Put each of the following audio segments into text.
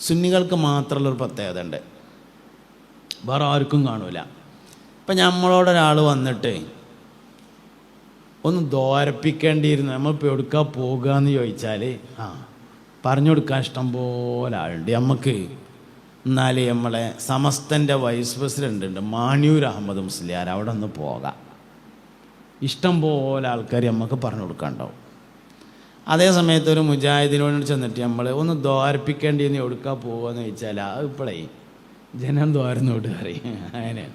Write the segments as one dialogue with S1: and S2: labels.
S1: സുന്നികൾക്ക് മാത്രമുള്ളൊരു പ്രത്യേകത ഉണ്ട് വേറെ ആർക്കും കാണൂല. ഇപ്പം നമ്മളോടൊരാൾ വന്നിട്ട് ഒന്ന് ദോരപ്പിക്കേണ്ടിയിരുന്നു നമ്മളിപ്പോൾ എടുക്കാൻ പോകുക എന്ന് ചോദിച്ചാൽ ആ പറഞ്ഞു കൊടുക്കാൻ ഇഷ്ടം പോലെ ആളുണ്ട്. നമുക്ക് എന്നാൽ നമ്മളെ സമസ്തന്റെ വൈസ് പ്രസിഡന്റ് ഉണ്ട് മാണിയൂർ അഹമ്മദ് മുസ്ലിയാർ. അവിടെ ഒന്ന് പോകാം. ഇഷ്ടം പോലെ ആൾക്കാർ നമുക്ക് പറഞ്ഞു കൊടുക്കാണ്ടാവും അതേ സമയത്ത് ഒരു മുജാഹിദിനോട് ചെന്നിട്ട് നമ്മൾ ഒന്ന് ദ്വാരപ്പിക്കേണ്ടി എന്ന് എവിടുക്കാ പോകുമെന്ന് ചോദിച്ചാൽ അത് ഇപ്പോഴേ ജനം ദ്വാരന്നോട്ട് അറിയും അങ്ങനെ.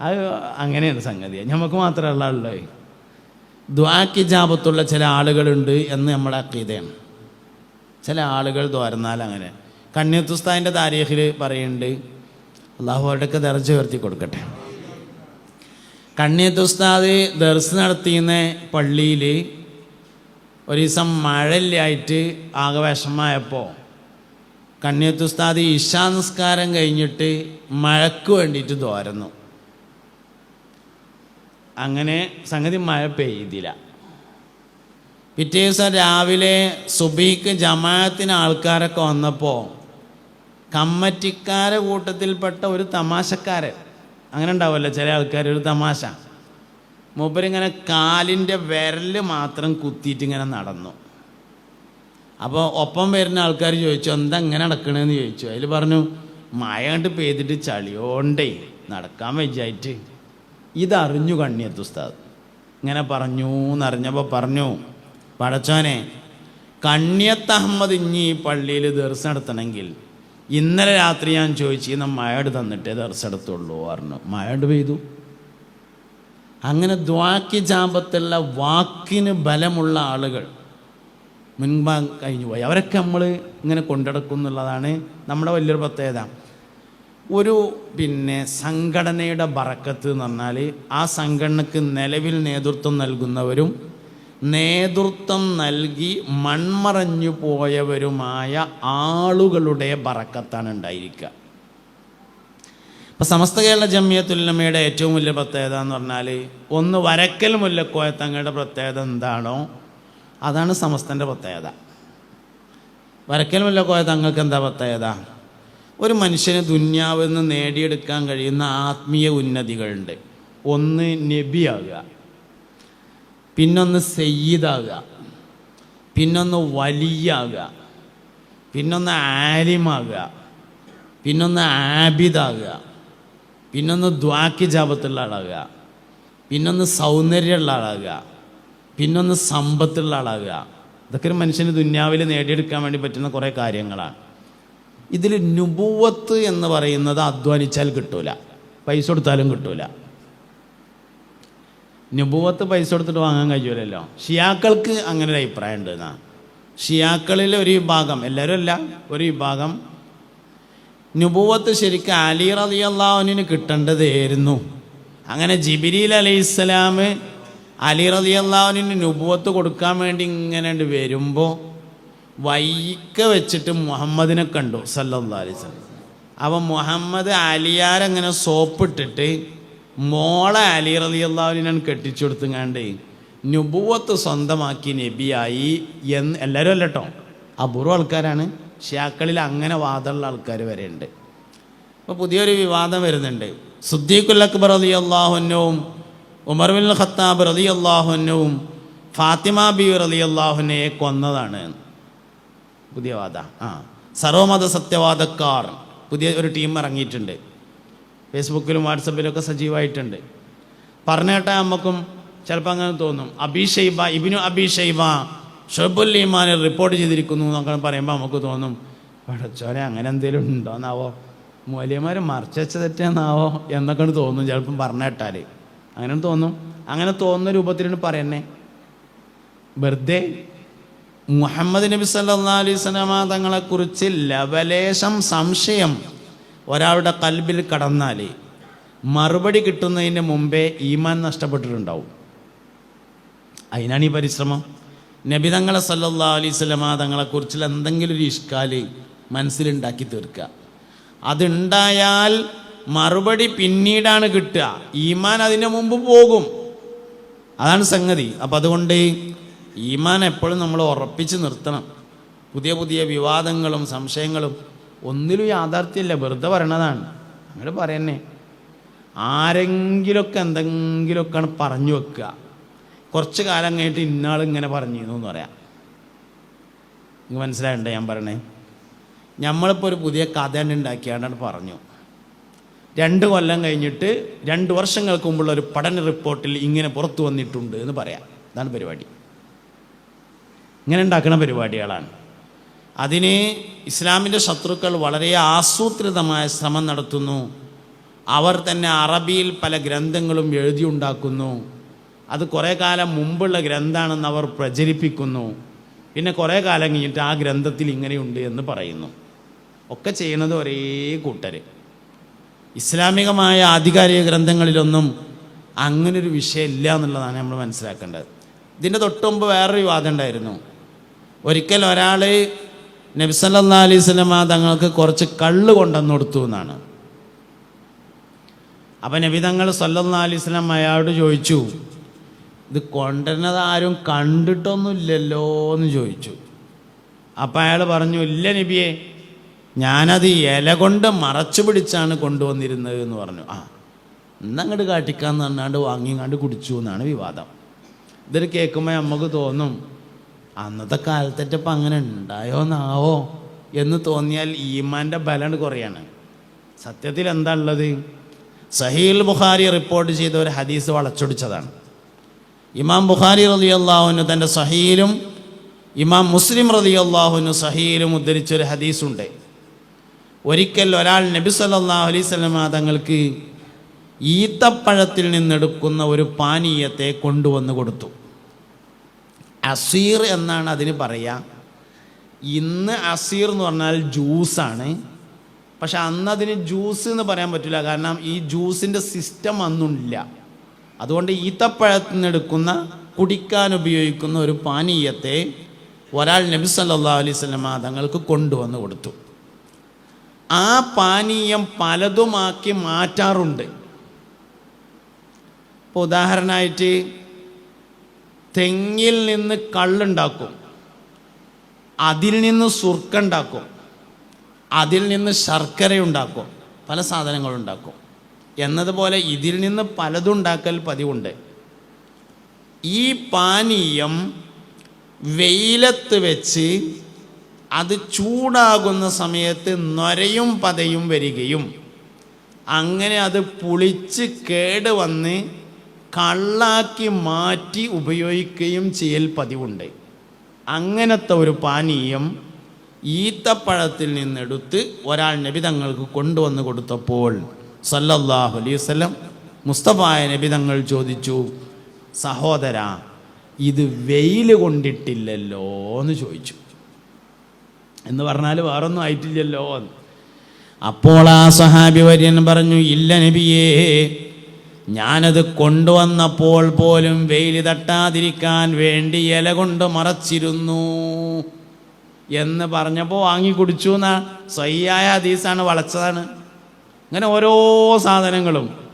S1: അത് അങ്ങനെയാണ് സംഗതി. നമുക്ക് മാത്രമല്ല ഉള്ളത്. ദ്വാക്ക് ജാപത്തുള്ള ചില ആളുകളുണ്ട് എന്ന് നമ്മുടെ അക്കീതയാണ്. ചില ആളുകൾ ദ്വാരുന്നാൽ അങ്ങനെ. കണ്യത്തുസ്താദിന്റെ താരീഖിൽ പറയുന്നുണ്ട് അള്ളാഹു അവരുടെയൊക്കെ ദർജ ഉയർത്തി കൊടുക്കട്ടെ. കണ്യത്തുസ്താദ് ദർസ് നടത്തിയുന്ന പള്ളിയിൽ ഒരു ദിവസം മഴയില്ലായിട്ട് ആകെ വിഷമമായപ്പോൾ കണ്ണിയത്തുസ്താദ് നിസ്കാരം കഴിഞ്ഞിട്ട് മഴക്ക് വേണ്ടിയിട്ട് തോരുന്നു. അങ്ങനെ സംഗതി മഴ പെയ്തില്ല. പിറ്റേ ദിവസം രാവിലെ സുബീക്ക് ജമാഅത്തിന് ആൾക്കാരൊക്കെ വന്നപ്പോൾ കമ്മറ്റിക്കാരെ കൂട്ടത്തിൽപ്പെട്ട ഒരു തമാശക്കാരൻ. അങ്ങനെ ഉണ്ടാവുമല്ലോ ചില ആൾക്കാർ ഒരു തമാശ. മൂപ്പരിങ്ങനെ കാലിന്റെ വിരൽ മാത്രം കുത്തിയിട്ട് ഇങ്ങനെ നടന്നു. അപ്പോൾ ഒപ്പം വരുന്ന ആൾക്കാർ ചോദിച്ചു എന്താ ഇങ്ങനെ നടക്കണേന്ന്? ചോദിച്ചു. അതിൽ പറഞ്ഞു മഴ കണ്ട് പെയ്തിട്ട് ചളിയോണ്ടേ നടക്കാൻ വെച്ചായിട്ട് ഇതറിഞ്ഞു കണ്ണിയത്ത് ഉസ്താദ്. ഇങ്ങനെ പറഞ്ഞു എന്നറിഞ്ഞപ്പോൾ പറഞ്ഞു പടച്ചോനെ കണ്ണിയത്ത് അഹമ്മദ് ഇഞ്ഞി ഈ പള്ളിയിൽ ദർശനം നടത്തണമെങ്കിൽ ഇന്നലെ രാത്രി ഞാൻ ചോദിച്ചു മഴ തന്നിട്ടേ ദർശനം എടുത്തുള്ളൂ പറഞ്ഞു. മഴ പെയ്തു. അങ്ങനെ ജാപത്തുള്ള വാക്കിന് ബലമുള്ള ആളുകൾ മുൻപാ കഴിഞ്ഞു പോയി. അവരൊക്കെ നമ്മൾ ഇങ്ങനെ കൊണ്ടെടുക്കും എന്നുള്ളതാണ് നമ്മുടെ വലിയൊരു പ്രത്യേകത. ഒരു പിന്നെ സംഘടനയുടെ ബറക്കത്ത് എന്ന് പറഞ്ഞാൽ ആ സംഘടനക്ക് നിലവിൽ നേതൃത്വം നൽകുന്നവരും നേതൃത്വം നൽകി മൺമറഞ്ഞു പോയവരുമായ ആളുകളുടെ ബറക്കത്താണ് ഉണ്ടായിരിക്കുക. ഇപ്പം സമസ്ത കേരള ജമിയത്തുല്ലമ്മയുടെ ഏറ്റവും വലിയ പ്രത്യേകത എന്ന് പറഞ്ഞാൽ ഒന്ന് വരക്കൽ മുല്ലക്കോയത്തങ്ങയുടെ പ്രത്യേകത എന്താണോ അതാണ് സമസ്തന്റെ പ്രത്യേകത. വരക്കൽ മുല്ലക്കോയത്തങ്ങൾക്ക് എന്താ പ്രത്യേകത? ഒരു മനുഷ്യന് ദുന്യാവിൽ നിന്ന് നേടിയെടുക്കാൻ കഴിയുന്ന ആത്മീയ ഉന്നതികളുണ്ട്. ഒന്ന് നബിയാകുക. പിന്നൊന്ന് സയ്യിദാകുക. പിന്നൊന്ന് വലിയാകുക. പിന്നൊന്ന് ആലിമാകുക. പിന്നൊന്ന് ആബിദാകുക. പിന്നൊന്ന് ദ്വാക്കി ജാപത്തുള്ള ആളാകുക. പിന്നൊന്ന് സൗന്ദര്യമുള്ള ആളാകുക. പിന്നൊന്ന് സമ്പത്തുള്ള ആളാകുക. ഇതൊക്കെ ഒരു മനുഷ്യന് ദുന്യാവിൽ നേടിയെടുക്കാൻ വേണ്ടി പറ്റുന്ന കുറേ കാര്യങ്ങളാണ്. ഇതിൽ നുപൂവത്ത് എന്ന് പറയുന്നത് അധ്വാനിച്ചാൽ കിട്ടൂല. പൈസ കൊടുത്താലും കിട്ടൂല. നുപൂവത്ത് പൈസ കൊടുത്തിട്ട് വാങ്ങാൻ കഴിയൂലല്ലോ. ഷിയാക്കൾക്ക് അങ്ങനെ ഒരു അഭിപ്രായം ഉണ്ട് എന്നാ. ഷിയാക്കളിൽ ഒരു വിഭാഗം എല്ലാവരും അല്ല ഒരു വിഭാഗം നുബുവത്ത് ശരിക്കും അലി റലി അള്ളാഹുവിന് കിട്ടേണ്ടതായിരുന്നു. അങ്ങനെ ജിബിരിൽ അലൈഹി ഇസ്ലാം അലി റലി അള്ളാഹുവിന് നുബുവത്ത് കൊടുക്കാൻ വേണ്ടി ഇങ്ങനെ വരുമ്പോൾ വൈക്ക വെച്ചിട്ട് മുഹമ്മദിനെ കണ്ടു സല്ലാ അലൈഹി സ്വലം അപ്പം മുഹമ്മദ് അലിയാരങ്ങനെ സോപ്പിട്ടിട്ട് മോളെ അലി റലി അള്ളാഹുവിനാണ് കെട്ടിച്ചു കൊടുത്തുങ്ങാണ്ട് നുബുവത്ത് സ്വന്തമാക്കി നബിയായി എന്ന് എല്ലാവരും അല്ലട്ടോ. അപൂർവ ആൾക്കാരാണ്. ഷിയാക്കളിൽ അങ്ങനെ വാദമുള്ള ആൾക്കാർ വരെ ഉണ്ട്. അപ്പോൾ പുതിയൊരു വിവാദം വരുന്നുണ്ട്. സുദ്ദീഖുൽ അക്ബർ അലി അള്ളാഹുനവും ഉമർ ബിൻ ഖത്താബ് റലി അള്ളാഹുന്നവും ഫാത്തിമ ബി റലി അള്ളാഹുനയെ കൊന്നതാണ്. പുതിയ വാദ. ആ. സർവമത സത്യവാദക്കാർ. പുതിയ ഒരു ടീം ഇറങ്ങിയിട്ടുണ്ട്. ഫേസ്ബുക്കിലും വാട്സപ്പിലും ഒക്കെ സജീവമായിട്ടുണ്ട്. പറഞ്ഞു കേട്ടാൽ നമുക്കും ചിലപ്പോൾ അങ്ങനെ തോന്നും. അബിഷൈബ ഇബിനു അബിഷൈബ ഷൊബുൽ ഈമാനെ റിപ്പോർട്ട് ചെയ്തിരിക്കുന്നു എന്നൊക്കെ പറയുമ്പോൾ നമുക്ക് തോന്നും പടച്ചോനെ അങ്ങനെ എന്തെങ്കിലും ഉണ്ടോന്നാവോ? മൂല്യമാർ മറച്ചു തെറ്റാന്നാവോ? എന്നൊക്കെ തോന്നും ചിലപ്പം പറഞ്ഞു കേട്ടാൽ അങ്ങനെ തോന്നും. അങ്ങനെ തോന്നുന്ന രൂപത്തിലാണ് പറയുന്നേ. വെറുതെ മുഹമ്മദ് നബി സല്ലാ സ്വലാമ തങ്ങളെക്കുറിച്ച് ലവലേശം സംശയം ഒരാളുടെ കൽബിൽ കടന്നാൽ മറുപടി കിട്ടുന്നതിന് മുമ്പേ ഈമാൻ നഷ്ടപ്പെട്ടിട്ടുണ്ടാവും. അതിനാണ് ഈ പരിശ്രമം. നബി തങ്ങളെ സല്ലാ അലൈഹി സ്വലമ തങ്ങളെക്കുറിച്ചുള്ള എന്തെങ്കിലും ഒരു ഇഷ്കാൽ മനസ്സിലുണ്ടാക്കി തീർക്കുക. അതുണ്ടായാൽ മറുപടി പിന്നീടാണ് കിട്ടുക. ഈമാൻ അതിന് മുമ്പ് പോകും. അതാണ് സംഗതി. അപ്പം അതുകൊണ്ട് ഈമാൻ എപ്പോഴും നമ്മൾ ഉറപ്പിച്ച് നിർത്തണം. പുതിയ പുതിയ വിവാദങ്ങളും സംശയങ്ങളും ഒന്നിലും യാഥാർത്ഥ്യമില്ല. വെറുതെ പറയണതാണ്. അങ്ങനെ പറയുന്നേ. ആരെങ്കിലുമൊക്കെ എന്തെങ്കിലുമൊക്കെയാണ് പറഞ്ഞു വെക്കുക. കുറച്ച് കാലം കഴിഞ്ഞിട്ട് ഇന്നാൾ ഇങ്ങനെ പറഞ്ഞിരുന്നു എന്ന് പറയാം. നിങ്ങൾക്ക് മനസ്സിലായിട്ടുണ്ട് ഞാൻ പറയണേ? നമ്മളിപ്പോൾ ഒരു പുതിയ കഥ ഉണ്ടാക്കിയാണ്ടാണ് പറഞ്ഞു. രണ്ട് കൊല്ലം കഴിഞ്ഞിട്ട് രണ്ട് വർഷങ്ങൾക്ക് മുമ്പുള്ള ഒരു പഠന റിപ്പോർട്ടിൽ ഇങ്ങനെ പുറത്തു വന്നിട്ടുണ്ട് എന്ന് പറയാം. ഇതാണ് പരിപാടി. ഇങ്ങനെ ഉണ്ടാക്കുന്ന പരിപാടികളാണ്. അതിന് ഇസ്ലാമിന്റെ ശത്രുക്കൾ വളരെ ആസൂത്രിതമായ ശ്രമം നടത്തുന്നു. അവർ തന്നെ അറബിയിൽ പല ഗ്രന്ഥങ്ങളും എഴുതിയുണ്ടാക്കുന്നു അത് കുറേ കാലം മുമ്പുള്ള ഗ്രന്ഥമാണെന്ന് അവർ പ്രചരിപ്പിക്കുന്നു. പിന്നെ കുറേ കാലം കഴിഞ്ഞിട്ട് ആ ഗ്രന്ഥത്തിൽ ഇങ്ങനെയുണ്ട് എന്ന് പറയുന്നു. ഒക്കെ ചെയ്യുന്നത് ഒരേ കൂട്ടർ ഇസ്ലാമികമായ ആധികാരിക ഗ്രന്ഥങ്ങളിലൊന്നും അങ്ങനൊരു വിഷയമില്ല എന്നുള്ളതാണ് നമ്മൾ മനസ്സിലാക്കേണ്ടത്. ഇതിന്റെ തൊട്ടുമുമ്പ് വേറൊരു വാദം ഉണ്ടായിരുന്നു. ഒരിക്കൽ ഒരാൾ നബ്സല്ലാ അലൈഹി സ്വലമ തങ്ങൾക്ക് കുറച്ച് കള്ള് കൊണ്ടുവന്ന് കൊടുത്തു എന്നാണ്. അപ്പം നബി തങ്ങൾ സല്ലാ അലൈഹി സ്വലം അയാളോട് ചോദിച്ചു ഇത് കൊണ്ടുവരുന്നത് ആരും കണ്ടിട്ടൊന്നുമില്ലല്ലോ എന്ന് ചോദിച്ചു. അപ്പം അയാൾ പറഞ്ഞു ഇല്ല നബിയെ ഞാനത് ഇല കൊണ്ട് മറച്ചു പിടിച്ചാണ് കൊണ്ടുവന്നിരുന്നത് എന്ന് പറഞ്ഞു. ആ ഇന്നങ്ങോട്ട് കാട്ടിക്കാന്ന് പറഞ്ഞാണ്ട് വാങ്ങിങ്ങാണ്ട് കുടിച്ചു എന്നാണ് വിവാദം. ഇതൊരു കേൾക്കുമ്പോൾ നമുക്ക് തോന്നും അന്നത്തെ കാലത്തേറ്റപ്പം അങ്ങനെ ഉണ്ടായോ എന്നാവോ എന്ന് തോന്നിയാൽ ഈമാന്റെ ബലം കുറയാണ്. സത്യത്തിൽ എന്താ ഉള്ളത്? സഹീൽ ബുഖാരി റിപ്പോർട്ട് ചെയ്ത ഒരു ഹദീസ് വളച്ചൊടിച്ചതാണ്. ഇമാം ബുഖാരി റതി അള്ളാഹുവിന് തന്റെ സഹീലും ഇമാം മുസ്ലിം റതി അള്ളാഹുവിന് സഹീലും ഉദ്ധരിച്ചൊരു ഹദീസുണ്ട്. ഒരിക്കൽ ഒരാൾ നബി സല്ലല്ലാഹു അലൈഹി സ്വലമ തങ്ങൾക്ക് ഈത്തപ്പഴത്തിൽ നിന്നെടുക്കുന്ന ഒരു പാനീയത്തെ കൊണ്ടുവന്ന് കൊടുത്തു. അസീർ എന്നാണ് അതിന് പറയുക ഇന്ന് അസീർ എന്ന് പറഞ്ഞാൽ ജ്യൂസാണ്. പക്ഷെ അന്ന് അതിന് ജ്യൂസ് എന്ന് പറയാൻ പറ്റില്ല. കാരണം ഈ ജ്യൂസിന്റെ സിസ്റ്റം അന്നില്ല അതുകൊണ്ട് ഈത്തപ്പഴത്തിൽ നിന്നെടുക്കുന്ന കുടിക്കാൻ ഉപയോഗിക്കുന്ന ഒരു പാനീയത്തെ ഒരാൾ നബി സല്ലാ അലൈഹി സ്വലമ തങ്ങൾക്ക് കൊണ്ടുവന്ന് കൊടുത്തു. ആ പാനീയം പലതുമാക്കി മാറ്റാറുണ്ട്. ഇപ്പോൾ ഉദാഹരണമായിട്ട് തെങ്ങിൽ നിന്ന് കള്ളുണ്ടാക്കും അതിൽ നിന്ന് സുർക്കുണ്ടാക്കും അതിൽ നിന്ന് ശർക്കര ഉണ്ടാക്കും പല സാധനങ്ങളുണ്ടാക്കും. എന്നതുപോലെ ഇതിൽ നിന്ന് പലതുണ്ടാക്കൽ പതിവുണ്ട്. ഈ പാനീയം വെയിലത്ത് വെച്ച് അത് ചൂടാകുന്ന സമയത്ത് നൊരയും പതയും വരികയും അങ്ങനെ അത് പുളിച്ച് കേട് വന്ന് കള്ളാക്കി മാറ്റി ഉപയോഗിക്കുകയും ചെയ്യൽ പതിവുണ്ട്. അങ്ങനത്തെ ഒരു പാനീയം ഈത്തപ്പഴത്തിൽ നിന്നെടുത്ത് ഒരാൾ നബി തങ്ങൾക്ക് കൊണ്ടുവന്ന് കൊടുത്തപ്പോൾ സല്ലല്ലാഹു അലൈഹി വസല്ലം മുസ്തഫായ നബി തങ്ങൾ ചോദിച്ചു സഹോദര ഇത് വെയിൽ കൊണ്ടിട്ടില്ലല്ലോ? എന്ന് ചോദിച്ചു. എന്ന് പറഞ്ഞാൽ വേറൊന്നും ആയിട്ടില്ലല്ലോ എന്ന്. അപ്പോൾ ആ സഹാബി വര്യൻ പറഞ്ഞു ഇല്ല നബിയേ ഞാനത് കൊണ്ടുവന്നപ്പോൾ പോലും വെയിൽ തട്ടാതിരിക്കാൻ വേണ്ടി ഇല കൊണ്ട് മറച്ചിരുന്നു. എന്ന് പറഞ്ഞപ്പോൾ വാങ്ങി കുടിച്ചു എന്നാ സ്വയ്യായ ഹദീസാണ് വളച്ചതാണ്. അങ്ങനെ ഓരോ സാധനങ്ങളും.